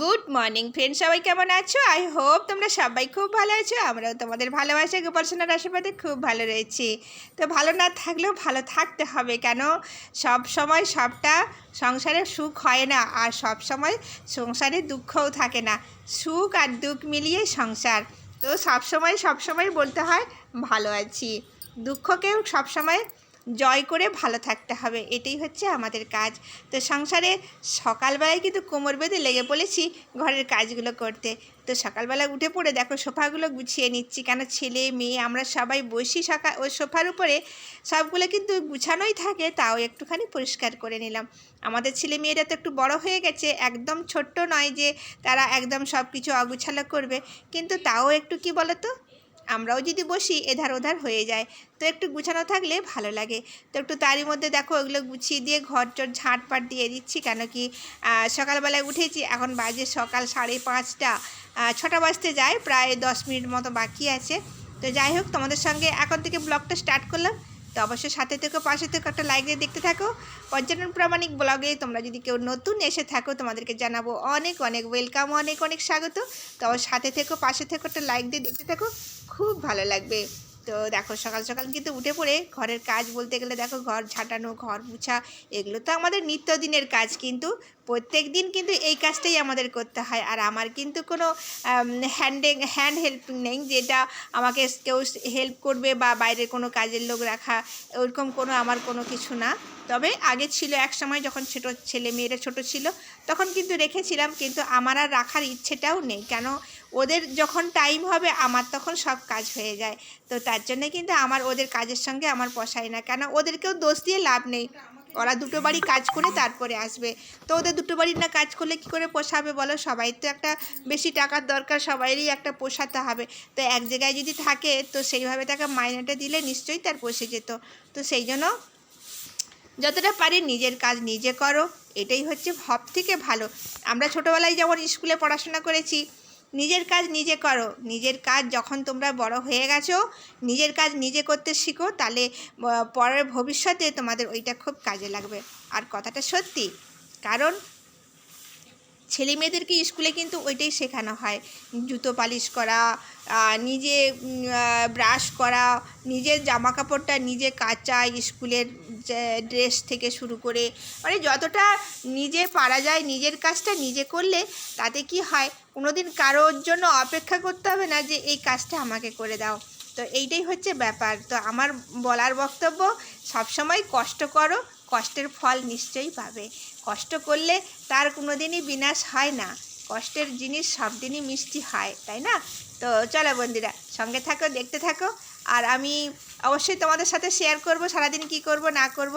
Good morning friend সবাই কেমন আছো? আই হোপ তোমরা সবাই খুব ভালো আছো। আমরাও তোমাদের ভালোবাসা, গোপালসোনার আশীর্বাদে খুব ভালো রয়েছি। তো ভালো না থাকলেও ভালো থাকতে হবে কেন? সব সময় সবটা সংসারে সুখ হয় না, আর সব সময় সংসারে দুঃখও থাকে না। সুখ আর দুঃখ মিলিয়ে সংসার। তো সব সময় সব সময় বলতে হয়, ভালো আছি। দুঃখকেও সব সময় জয় করে ভালো থাকতে হবে, এটাই হচ্ছে আমাদের কাজ। তো সংসারে সকালবেলায় কিন্তু কোমর বেঁধে লেগে পড়েছি ঘরের কাজগুলো করতে। তো সকালবেলা উঠে পড়ে দেখো সোফাগুলো গুছিয়ে নিচ্ছি, কেন ছেলে, মেয়ে, আমরা সবাই বসি সকাল ওই সোফার উপরে। সবগুলো কিন্তু গুছানোই থাকে, তাও একটুখানি পরিষ্কার করে নিলাম। আমাদের ছেলে মেয়েরা তো একটু বড় হয়ে গেছে, একদম ছোট্ট নয় যে তারা একদম সব কিছু অগুছালো করবে। কিন্তু তাও একটু কি বলো তো আমরাও যদি বসি, এধার ওধার হয়ে যায়। তো একটু গুছানো থাকলে ভালো লাগে। তো একটু তারই মধ্যে দেখো ওগুলো গুছিয়ে দিয়ে ঘর চর ঝাঁটপাট দিয়ে দিচ্ছি, কেন কি সকালবেলায় উঠেছি, এখন বাজে সকাল সাড়ে পাঁচটা। ছটা বাজতে যায়, প্রায় দশ মিনিট মতো বাকি আছে। তো যাই হোক, তোমাদের সঙ্গে এখন থেকে ব্লগটা স্টার্ট করলাম। তো অবশ্যই সাথে থেকে পাশে থেকে একটা লাইক দিয়ে দেখতে থাকো। পর্যটন প্রামাণিক ব্লগে তোমরা যদি কেউ নতুন এসে থাকো, তোমাদেরকে জানাব অনেক অনেক ওয়েলকাম অনেক অনেক স্বাগত। তো সাথে থেকে পাশে থেকে একটা লাইক দিয়ে দেখতে থাকো। খুব ভালো লাগবে। তো দেখো, সকাল সকাল কিন্তু উঠে পড়ে ঘরের কাজ বলতে গেলে দেখো, ঘর ঝাঁটানো, ঘর মুছা, এগুলো তো আমাদের নিত্যদিনের কাজ কিন্তু। প্রত্যেক দিন কিন্তু এই কাজটাই আমাদের করতে হয়। আর আমার কিন্তু কোনো হ্যান্ডে হ্যান্ড হেল্পিং নেই যেটা আমাকে কেউ হেল্প করবে বা বাইরের কোনো কাজের লোক রাখা, ওরকম কোনো আমার কোনো কিছু না। তবে আগে ছিল এক সময় যখন ছোটো ছেলে মেয়েরা ছোট ছিল, তখন কিন্তু রেখেছিলাম, কিন্তু আমার আর রাখার ইচ্ছেটাও নেই। কেন? ওদের যখন টাইম হবে, আমার তখন সব কাজ হয়ে যায়। তো তার জন্য কিন্তু আমার ওদের কাজের সঙ্গে আমার পোষায় না। কেন? ওদেরকেও দোষ দিয়ে লাভ নেই। ওরা দুটো বাড়ি কাজ করে তারপরে আসবে। তো ওদের দুটো বাড়ির না কাজ করলে কি করে পোষাবে বলো? সবাই তো একটা বেশি টাকার দরকার, সবাইরই একটা পোষাতে হবে। তো এক জায়গায় যদি থাকে, তো সেইভাবে তাকে মাইনেটা দিলে নিশ্চয়ই তার পোষে যেত। তো সেই জন্য যতটা পারি নিজের কাজ নিজে করো। এটাই হচ্ছে সব থেকে ভালো। আমরা ছোটোবেলায় যেমন স্কুলে পড়াশোনা করেছি নিজের কাজ নিজে করো। নিজের কাজ যখন তোমরা বড় হয়ে গেছো, নিজের কাজ নিজে করতে শিখো, তাহলে পরের ভবিষ্যতে তোমাদের ওইটা খুব কাজে লাগবে। আর কথাটা সত্যি, কারণ ছেলে মেয়েদেরকে স্কুলে কিন্তু ওইটাই শেখানো হয়। জুতো পালিশ করা নিজে ব্রাশ করা, নিজের জামা কাপড়টা নিজে কাচা স্কুলের ড্রেস থেকে শুরু করে মানে যতটা নিজে পারা যায়, নিজের কাজটা নিজে করলে তাতে কি হয়, কোনোদিন কারোর জন্য অপেক্ষা করতে হবে না যে, এই কাজটা আমাকে করে দাও। তো এইটাই হচ্ছে ব্যাপার। তো আমার বলার বক্তব্য, সবসময় কষ্ট করো কষ্টের ফল নিশ্চয়ই পাবে। কষ্ট করলে তার কোনো দিনই বিনাশ হয় না। কষ্টের জিনিস সব দিনই মিষ্টি হয়, তাই না? তো চলো বন্ধুরা, সঙ্গে থাকো, দেখতে থাকো। আর আমি অবশ্যই তোমাদের সাথে শেয়ার করব, সারাদিন কি করব, না করব।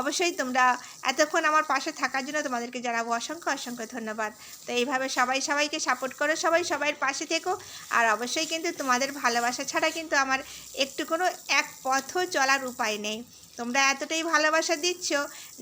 অবশ্যই তোমরা এতক্ষণ আমার পাশে থাকার জন্য তোমাদেরকে জানাব অসংখ্য অসংখ্য ধন্যবাদ। তো এইভাবে সবাই সবাইকে সাপোর্ট করো, সবাই সবাইয়ের পাশে থেকো। আর অবশ্যই কিন্তু তোমাদের ভালোবাসা ছাড়া কিন্তু আমার একটু কোনো এক পথও চলার উপায় নেই। তোমরা এতটাই ভালোবাসা দিচ্ছ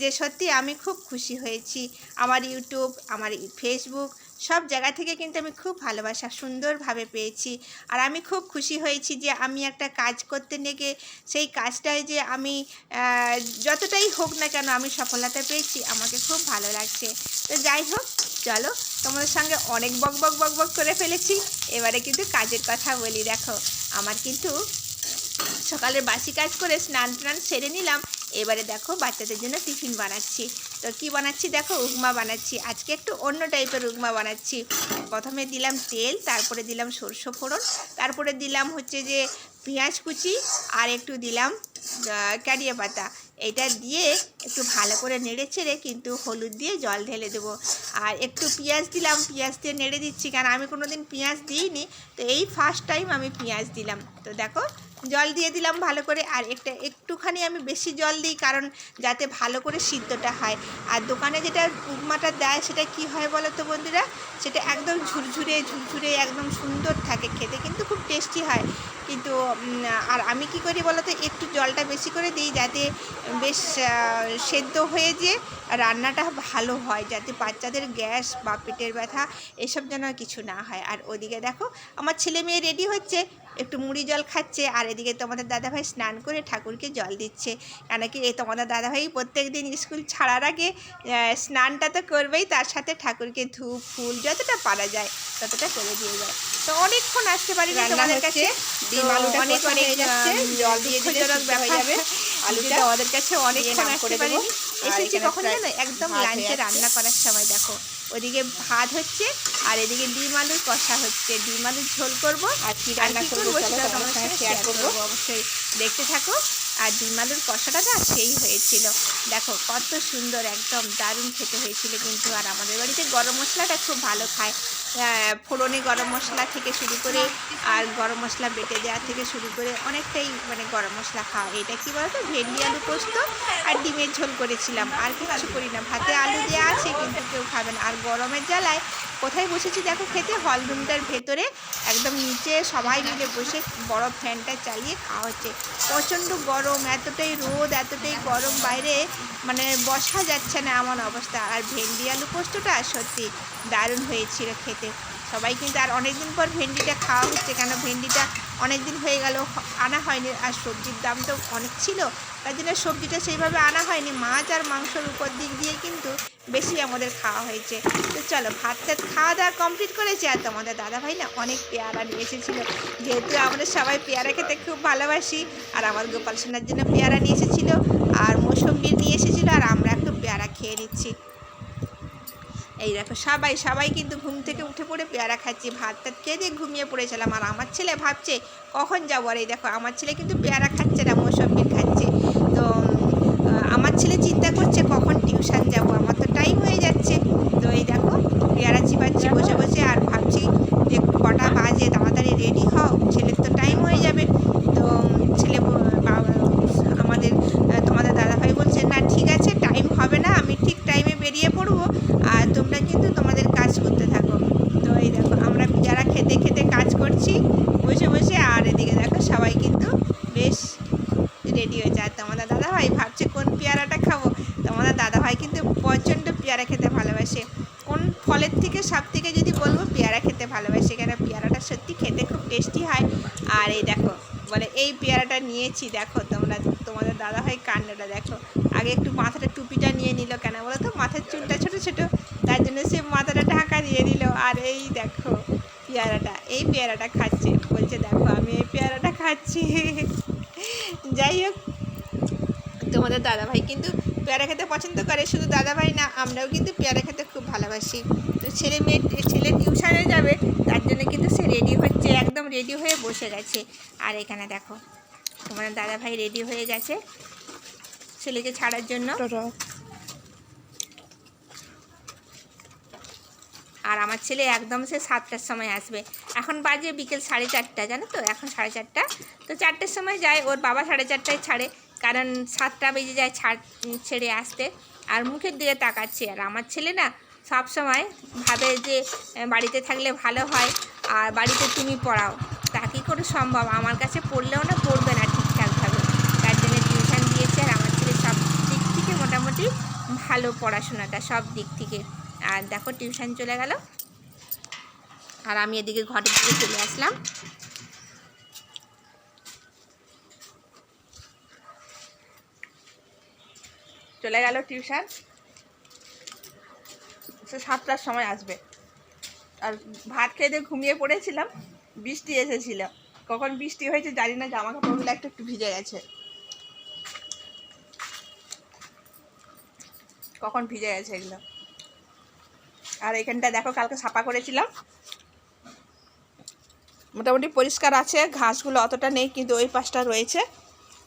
যে সত্যি আমি খুব খুশি হয়েছি। আমার ইউটিউব, আমার ফেসবুক সব জায়গা থেকে কিন্তু আমি খুব ভালোবাসা, সুন্দরভাবে পেয়েছি। আর আমি খুব খুশি হয়েছি যে আমি একটা কাজ করতে নেগে সেই কাজটায় যে আমি যতটাই হোক না কেন আমি সফলতা পেয়েছি, আমাকে খুব ভালো লাগছে। তো যাই হোক, চলো তোমাদের সঙ্গে অনেক বক বক বক বক করে ফেলেছি। এবারে কিন্তু কাজের কথা বলি, দেখো, আমার কিন্তু সকালের বাসি কাজ করে স্নান টান সেরে নিলাম। এবারে দেখো বাচ্চাদের জন্য টিফিন বানাচ্ছি। তো কি বানাচ্ছি দেখো? উগমা বানাচ্ছি। আজকে একটু অন্য টাইপের উগমা বানাচ্ছি। প্রথমে দিলাম তেল, তারপরে দিলাম সরষে ফোড়ন, তারপরে দিলাম হচ্ছে যে পেঁয়াজ কুচি, আর একটু দিলাম কারিয়া পাতা। এটা দিয়ে একটু ভালো করে নেড়ে ছেড়ে কিন্তু হলুদ দিয়ে জল ঢেলে দেবো। আর একটু পেঁয়াজ দিলাম, পেঁয়াজ দিয়ে নেড়ে দিচ্ছি। কারণ আমি কোনো দিন পেঁয়াজ দিইনি। তো এই ফার্স্ট টাইম আমি পেঁয়াজ দিলাম। তো দেখো জল দিয়ে দিলাম ভালো করে, আর একটা একটুখানি আমি বেশি জল দিই কারণ যাতে ভালো করে সিদ্ধটা হয়। আর দোকানে যেটা উপমাটা দেয় সেটা কি হয় বলো তো বন্ধুরা? সেটা একদম ঝুরঝুরে ঝুরঝুরে, একদম সুন্দর থাকে, খেতে কিন্তু খুব টেস্টি হয়। কিন্তু আর আমি কি করি বলো তো একটু জলটা বেশি করে দিই যাতে বেশ সেদ্ধ হয়ে যে রান্নাটা ভালো হয়, যাতে বাচ্চাদের গ্যাস বা পেটের ব্যথা এসব যেন কিছু না হয়। আর ওদিকে দেখো, আমার ছেলে মেয়ে রেডি হচ্ছে একটু মুড়ি জল খাচ্ছে আর এদিকে তোমাদের দাদাভাই স্নান করে ঠাকুরকে জল দিচ্ছে। কেন কি এই তোমাদের দাদাভাই প্রত্যেক দিন স্কুল ছাড়ার আগে স্নানটা তো করবেই তার সাথে ঠাকুরকে ধূপ ফুল যতটা পারা যায় ততটা করে দিয়ে যায়। তো অনেকক্ষণ আসতে রান্না তোমাদের কাছে। আলুটা অনেক অনেক জল দিয়ে দিলে ব্যাপার। যাবে, আলুটা আমাদের কাছে অনেকক্ষণ আসতে করে দেবো। পারিনি। এসেছি কখন জানো? একদম লাঞ্চে রান্না করার সময় দেখো। ওদিকে ভাত হচ্ছে আর এদিকে ডিম আলুর কষা হচ্ছে। ডিম আলুর ঝোল করব আর কি রান্না করব সেটা সঙ্গে সাথে শেয়ার করব। অবশ্যই দেখতে থাকো। আর ডিম আলুর কষাটা না সেই হয়েছিল। দেখো, কত সুন্দর, একদম দারুণ খেতে হয়েছিল কিন্তু। আর আমাদের বাড়িতে গরম মশলাটা খুব ভালো খায়। ফোড়নে গরম মশলা থেকে শুরু করে আর গরম মশলা বেটে দেওয়া থেকে শুরু করে অনেকটাই মানে গরম মশলা খাওয়া। এটা কি বলতো? ভেন্ডি আলু পোস্ত আর ডিমের ঝোল করেছিলাম। আর কিছু করি না। ভাতে আলু দেওয়া আছে কিন্তু কেউ খাবে না। আর গরমের জ্বালায় কোথায় বসেছি? দেখো, খেতে হলরুমটার ভেতরে একদম নিচে সবাই মিলে বসে বড় ফ্যানটা চালিয়ে খাওয়া হচ্ছে। প্রচণ্ড গরম, এতটাই রোদ, এতটাই গরম, বাইরে মানে বসা যাচ্ছে না এমন অবস্থা। আর ভেন্ডি আলু পোস্তটা সত্যি দারুণ হয়েছিল খেতে। সবাই কিন্তু আর অনেকদিন পর ভেন্ডিটা খাওয়া হচ্ছে কেন? ভেন্ডিটা অনেক দিন হয়ে গেল, আনা হয়নি। আর সবজির দাম তো অনেক ছিল তার জন্য সবজিটা সেইভাবে আনা হয়নি। মাছ আর মাংসর উপর দিক দিয়ে কিন্তু বেশি আমাদের খাওয়া হয়েছে। তো চলো, ভাত টাত খাওয়া দাওয়া কমপ্লিট করেছি। আর তোমাদের দাদাভাই না অনেক পেয়ারা নিয়ে এসেছিল। যেহেতু আমরা সবাই পেয়ারা খেতে খুব ভালোবাসি, আর আমার গোপাল সোনার জন্য পেয়ারা নিয়ে এসেছিল, আর মৌসম্বি নিয়ে এসেছিল, আর আমরা একটু পেয়ারা খেয়ে নিচ্ছি। এই দেখো, সবাই সবাই কিন্তু ঘুম থেকে উঠে পড়ে পেয়ারা খাচ্ছি ভাত টাত খেয়ে দিয়ে ঘুমিয়ে পড়েছিলাম। আর আমার ছেলে ভাবছে, কখন যাব? আর এই দেখো, আমার ছেলে কিন্তু পেয়ারা খাচ্ছে না মৌসম্বি খাচ্ছে। তো আমার ছেলে চিন্তা করছে, কখন টিউশন যাব? আমার তো টাইম হয়ে যাচ্ছে। তো এই দেখো, পেয়ারা চিপাচ্ছি বসে বসে, আর ভাবছি যে কটা বাজে, তাড়াতাড়ি রেডি হও, ছেলের তো টাইম হয়ে যাবে তো উম, ছেলে ব- বাবা- আমাদের আহ, তোমাদের দাদাভাই বলছে না ঠিক আছে টাইম হবে না আমি ঠিক টাইমে বেরিয়ে পড়ব আর তোমরা কিন্তু তোমাদের কাজ করতে থাকো তো এই দেখো আমরা যারা খেতে খেতে কাজ করছি বসে বসে আর এদিকে দেখো সবাই কিন্তু বেশ রেডি হয়েছে আর তোমাদের দাদাভাই ভাবছে কোন পেয়ারাটা খাব তোমাদের দাদাভাই কিন্তু প্রচণ্ড পেয়ারা খেতে ভালোবাসে কোন ফলের থেকে সব থেকে যদি বলব পেয়ারা খেতে ভালোবাসে কেন পেয়ারাটা সত্যি খেতে খুব টেস্টি হয় আর এই দেখো, বলে এই পেয়ারাটা নিয়েছি, দেখো তোমরা, তোমাদের দাদাভাই কান্নাটা দেখো। আগে একটু মাথাটা টুপিটা নিয়ে নিল কেন? বলো তো, মাথার চুলটা ছোটো ছোটো, তার জন্য সে মাথাটা ঢাকা দিয়ে নিল আর এই দেখো পেয়ারাটা, এই পেয়ারাটা খাচ্ছে। বলছে, দেখো, আমি এই পেয়ারাটা খাচ্ছি। যাই হোক, তোমাদের দাদাভাই কিন্তু পেয়ারা খেতে পছন্দ করে, শুধু দাদাভাই না, আমরাও কিন্তু পেয়ারা খেতে খুব ভালোবাসি। তো ছেলে মেয়ে, ছেলে টিউশনে যাবে, তার জন্য কিন্তু সে রেডি হচ্ছে রেডি হয়ে বসে গেছে। আর এখানে দেখো তোমাদের দাদাভাই রেডি হয়ে গেছে ছেলেকে ছাড়ার জন্য। আর আমার ছেলে একদম সে সাতটার সময় আসবে। এখন বাজে বিকেল সাড়ে চারটা জানো তো? এখন সাড়ে চারটা। তো চারটের সময় যায় ওর বাবা সাড়ে চারটায় ছাড়ে। কারণ সাতটা বেজে যায় ছাড় ছেড়ে আসতে। আর মুখের দিকে তাকাচ্ছে। আর আমার ছেলে না সব সময় ভাবে যে বাড়িতে থাকলে ভালো হয়। আর বাড়িতে তুমি পড়াও। তা কী করে সম্ভব? আমার কাছে পড়লেও না পড়বে না ঠিকঠাকভাবে। তার জন্য টিউশন দিয়েছে আর আমার ছেলে সব দিক থেকে মোটামুটি ভালো পড়াশোনাটা সব দিক থেকে। আর দেখো টিউশন চলে গেল। আর আমি এদিকে ঘরের দিকে চলে আসলাম। চলে গেল টিউশন সাতটার সময় আসবে। আর ভাত খেয়ে দিয়ে ঘুমিয়ে পড়েছিলাম, বৃষ্টি এসেছিল। কখন বৃষ্টি হয়েছে জানি না জামা কাপড়গুলো একটু একটু ভিজে গেছে। কখন ভিজে গেছে এগুলো। আর এখানটা দেখো, কালকে সাফা করেছিলাম। মোটামুটি পরিষ্কার আছে, ঘাসগুলো অতটা নেই, কিন্তু ওই পাশটা রয়েছে।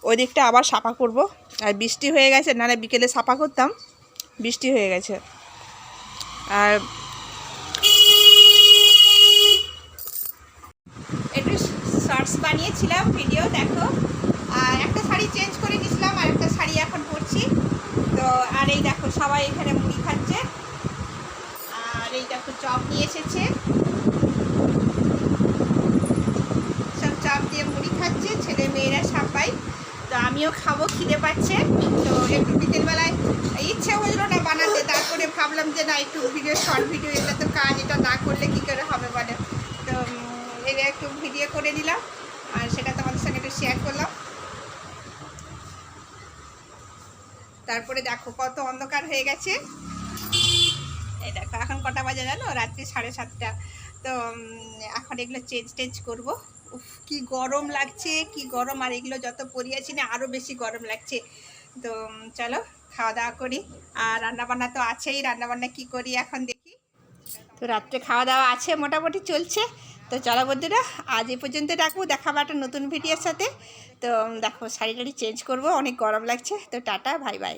ওই দিকটা আবার সাফা করব। আর বৃষ্টি হয়ে গেছে, নাহলে বিকেলে সাফা করতাম, বৃষ্টি হয়ে গেছে। আর একটু শর্টস বানিয়েছিলাম ভিডিও দেখো। আর একটা শাড়ি চেঞ্জ করে নিয়েছিলাম, আর একটা শাড়ি এখন পরছি। তো, আর এই দেখো, সবাই এখানে মুড়ি খাচ্ছে। আর এই দেখো, চপ নিয়ে এসেছে। সব চপ দিয়ে মুড়ি খাচ্ছে, ছেলে মেয়েরা সবাই। তো আমিও খাব, খিদে পাচ্ছে। তো একটু বিকেলবেলায় ইচ্ছে হলো না বানাতে, তারপরে ভাবলাম যে না, একটু ভিডিও শর্ট ভিডিও এটা তো কাজ, এটা না করলে কী করে হবে বলে? তো এটা একটু ভিডিও করে দিলাম আর সেটা তোমাদের সঙ্গে একটু শেয়ার করলাম। তারপরে দেখো কত অন্ধকার হয়ে গেছে। এই দেখো, এখন কটা বাজে জানো? রাত্রি সাড়ে সাতটা। তো এখন এগুলো চেঞ্জ টেঞ্জ করব। উফ, কি গরম লাগছে, কি গরম। আর এগুলো যত পরিয়েছি না আরও বেশি গরম লাগছে। তো চলো, খাওয়া দাওয়া করি। আর রান্নাবান্না তো আছেই। রান্নাবান্না কি করি এখন দেখি। তো রাত্রে খাওয়া দাওয়া আছে, মোটামুটি চলছে। তো চলো বন্ধুরা, আজ এ পর্যন্ত রাখব। দেখাবো একটা নতুন ভিডিওর সাথে। তো দেখো শাড়ি টাড়ি চেঞ্জ করব, অনেক গরম লাগছে। তো টাটা ভাই বাই